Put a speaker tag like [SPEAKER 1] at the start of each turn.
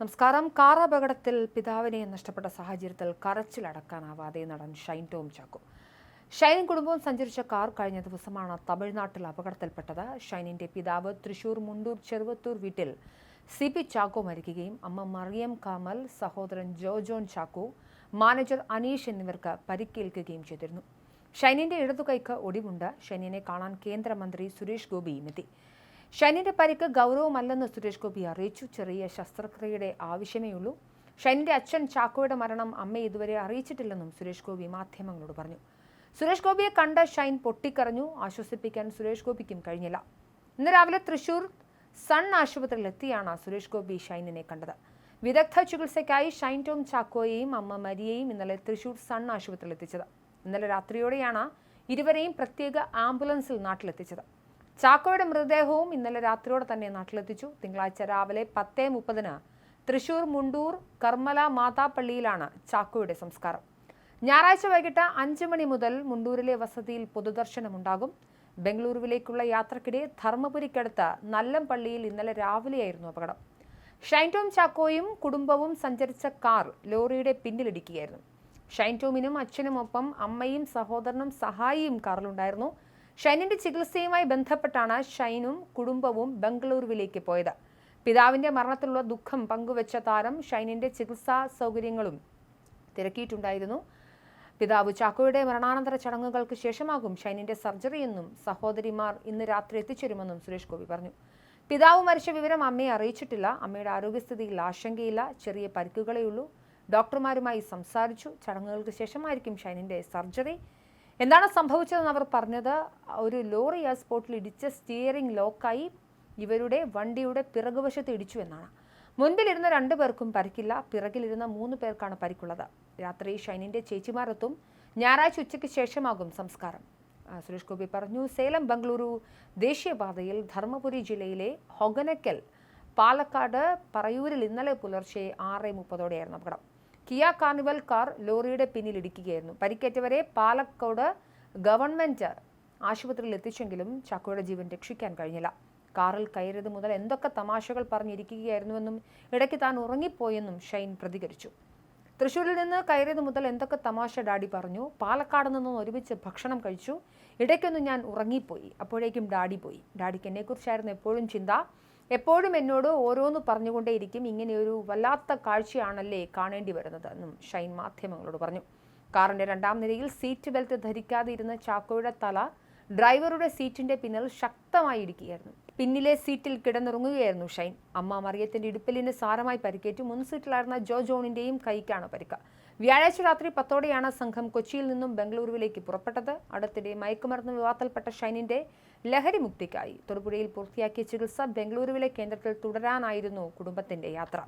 [SPEAKER 1] നമസ്കാരം. കാർ അപകടത്തിൽ പിതാവിനെ നഷ്ടപ്പെട്ട സാഹചര്യത്തിൽ കരച്ചിലടക്കാനാവാതെ നടൻ ഷൈൻ ടോം ചാക്കോ. ഷൈനും കുടുംബവും സഞ്ചരിച്ച കാർ കഴിഞ്ഞ ദിവസമാണ് തമിഴ്നാട്ടിൽ അപകടത്തിൽപ്പെട്ടത്. ഷൈനിന്റെ പിതാവ് തൃശൂർ മുണ്ടൂർ ചെറുവത്തൂർ വീട്ടിൽ സി പി ചാക്കോ മരിക്കുകയും അമ്മ മറിയം കാമൽ സഹോദരൻ ജോജോൺ ചാക്കോ മാനേജർ അനീഷ് എന്നിവർക്ക് പരിക്കേൽക്കുകയും ചെയ്തിരുന്നു. ഷൈനിന്റെ ഇടതുകൈക്ക് ഒടിവുണ്ട്. ഷൈനിനെ കാണാൻ കേന്ദ്രമന്ത്രി സുരേഷ് ഗോപിയും എത്തി. ഷൈനിന്റെ പരിക്ക് ഗൗരവമല്ലെന്ന് സുരേഷ് ഗോപി അറിയിച്ചു. ചെറിയ ശസ്ത്രക്രിയയുടെ ആവശ്യമേ ഉള്ളൂ ഷൈനിന്റെ അച്ഛൻ ചാക്കോയുടെ മരണം അമ്മ ഇതുവരെ അറിയിച്ചിട്ടില്ലെന്നും സുരേഷ് ഗോപി മാധ്യമങ്ങളോട് പറഞ്ഞു. സുരേഷ് ഗോപിയെ കണ്ട ഷൈൻ പൊട്ടിക്കരഞ്ഞു. ആശ്വസിപ്പിക്കാൻ സുരേഷ് ഗോപിക്കും കഴിഞ്ഞില്ല. ഇന്ന് രാവിലെ തൃശൂർ സൺ ആശുപത്രിയിൽ എത്തിയാണ് സുരേഷ് ഗോപി ഷൈനിനെ കണ്ടത്. വിദഗ്ധ ചികിത്സയ്ക്കായി ഷൈൻ ടോം ചാക്കോയെയും അമ്മ മരിയെയും ഇന്നലെ തൃശൂർ സൺ ആശുപത്രിയിൽ എത്തിച്ചത് ഇന്നലെ രാത്രിയോടെയാണ് ഇരുവരെയും പ്രത്യേക ആംബുലൻസിൽ നാട്ടിലെത്തിച്ചത്. ചാക്കോയുടെ മൃതദേഹവും ഇന്നലെ രാത്രിയോടെ തന്നെ നാട്ടിലെത്തിച്ചു. തിങ്കളാഴ്ച രാവിലെ പത്തേ മുപ്പതിന് തൃശൂർ മുണ്ടൂർ കർമ്മല മാതാപ്പള്ളിയിലാണ് ചാക്കോയുടെ സംസ്കാരം. ഞായറാഴ്ച വൈകിട്ട് അഞ്ച് മണി മുതൽ മുണ്ടൂരിലെ വസതിയിൽ പൊതുദർശനമുണ്ടാകും. ബംഗളൂരുവിലേക്കുള്ള യാത്രക്കിടെ ധർമ്മപുരിക്കടുത്ത് നല്ലംപള്ളിയിൽ ഇന്നലെ രാവിലെയായിരുന്നു അപകടം. ഷൈൻ ടോം ചാക്കോയും കുടുംബവും സഞ്ചരിച്ച കാർ ലോറിയുടെ പിന്നിലിടിക്കുകയായിരുന്നു. ഷൈൻ ടോമിനും അച്ഛനുമൊപ്പം അമ്മയും സഹോദരനും സഹായിയും കാറിലുണ്ടായിരുന്നു. ഷൈനിന്റെ ചികിത്സയുമായി ബന്ധപ്പെട്ടാണ് ഷൈനും കുടുംബവും ബംഗളൂരുവിലേക്ക് പോയത്. പിതാവിന്റെ മരണത്തിലുള്ള ദുഃഖം പങ്കുവച്ച താരം ഷൈനിന്റെ ചികിത്സാ സൗകര്യങ്ങളും തിരക്കിയിട്ടുണ്ടായിരുന്നു. പിതാവ് ചാക്കോയുടെ മരണാനന്തര ചടങ്ങുകൾക്ക് ശേഷമാകും ഷൈനിന്റെ സർജറിയെന്നും സഹോദരിമാർ ഇന്ന് രാത്രി എത്തിച്ചേരുമെന്നും സുരേഷ് ഗോപി പറഞ്ഞു. പിതാവ് മരിച്ച വിവരം അമ്മയെ അറിയിച്ചിട്ടില്ല. അമ്മയുടെ ആരോഗ്യസ്ഥിതിയിൽ ആശങ്കയില്ല. ചെറിയ പരിക്കുകളേയുള്ളൂ. ഡോക്ടർമാരുമായി സംസാരിച്ചു. ചടങ്ങുകൾക്ക് ശേഷമായിരിക്കും ഷൈനിന്റെ സർജറി. എന്താണ് സംഭവിച്ചതെന്ന് അവർ പറഞ്ഞത്? ഒരു ലോറി ആ സ്പോട്ടിൽ ഇടിച്ച് സ്റ്റിയറിംഗ് ലോക്കായി ഇവരുടെ വണ്ടിയുടെ പിറകുവശത്ത് ഇടിച്ചു എന്നാണ്. മുൻപിലിരുന്ന രണ്ടു പേർക്കും പരിക്കില്ല. പിറകിലിരുന്ന മൂന്ന് പേർക്കാണ് പരിക്കുള്ളത്. രാത്രി ഷൈനിന്റെ ചേച്ചിമാരെത്തും ഞായറാഴ്ച ഉച്ചയ്ക്ക് ശേഷമാകും സംസ്കാരം. സുരേഷ് ഗോപി പറഞ്ഞു സേലം ബംഗളൂരു ദേശീയപാതയിൽ ധർമ്മപുരി ജില്ലയിലെ ഹൊഗനക്കൽ പാലക്കാട് പറയൂരിൽ ഇന്നലെ പുലർച്ചെ ആറ് മുപ്പതോടെയായിരുന്നു അപകടം. കിയ കാർണിവൽ കാർ ലോറിയുടെ പിന്നിലിടിക്കുകയായിരുന്നു പരിക്കേറ്റവരെ പാലക്കോട് ഗവൺമെന്റ് ആശുപത്രിയിൽ എത്തിച്ചെങ്കിലും ചക്കോയുടെ ജീവൻ രക്ഷിക്കാൻ കഴിഞ്ഞില്ല. കാറിൽ കയറിയത് മുതൽ എന്തൊക്കെ തമാശകൾ പറഞ്ഞിരിക്കുകയായിരുന്നുവെന്നും ഇടയ്ക്ക് താൻ ഉറങ്ങിപ്പോയെന്നും ഷൈൻ പ്രതികരിച്ചു. തൃശ്ശൂരിൽ നിന്ന് കയറിയത് മുതൽ എന്തൊക്കെ തമാശ ഡാഡി പറഞ്ഞു. പാലക്കാട് നിന്നും ഒരുമിച്ച് ഭക്ഷണം കഴിച്ചു. ഇടയ്ക്കൊന്നും ഞാൻ ഉറങ്ങിപ്പോയി. അപ്പോഴേക്കും ഡാഡി പോയി. ഡാഡിക്ക് എന്നെക്കുറിച്ചായിരുന്നു എപ്പോഴും ചിന്ത. എപ്പോഴും എന്നോട് ഓരോന്ന് പറഞ്ഞുകൊണ്ടേയിരിക്കും ഇങ്ങനെയൊരു വല്ലാത്ത കാഴ്ചയാണല്ലേ കാണേണ്ടി വരുന്നത് എന്നും ഷൈൻ മാധ്യമങ്ങളോട് പറഞ്ഞു. കാറിന്റെ രണ്ടാം നിരയിൽ സീറ്റ് ബെൽറ്റ് ധരിക്കാതെ ഇരുന്ന ചാക്കോയുടെ തല ഡ്രൈവറുടെ സീറ്റിന്റെ പിന്നിൽ ശക്തമായി ഇടിക്കുകയായിരുന്നു പിന്നിലെ സീറ്റിൽ കിടന്നുറങ്ങുകയായിരുന്നു ഷൈൻ. അമ്മ മറിയത്തിന്റെ ഇടുപ്പലിന് സാരമായി പരിക്കേറ്റു. മുൻ സീറ്റിലായിരുന്ന ജോ ജോണിന്റെയും കൈക്കാണ് പരിക്ക്. വ്യാഴാഴ്ച രാത്രി പത്തോടെയാണ് സംഘം കൊച്ചിയിൽ നിന്നും ബംഗളൂരുവിലേക്ക് പുറപ്പെട്ടത്. അടുത്തിടെ മയക്കുമരുന്ന് വിവാദത്തിൽപ്പെട്ട ഷൈനിന്റെ ലഹരി മുക്തിക്കായി. തൊടുപുഴയിൽ പൂർത്തിയാക്കിയ ചികിത്സ ബംഗളൂരുവിലെ കേന്ദ്രത്തിൽ തുടരാനായിരുന്നു കുടുംബത്തിന്റെ യാത്ര.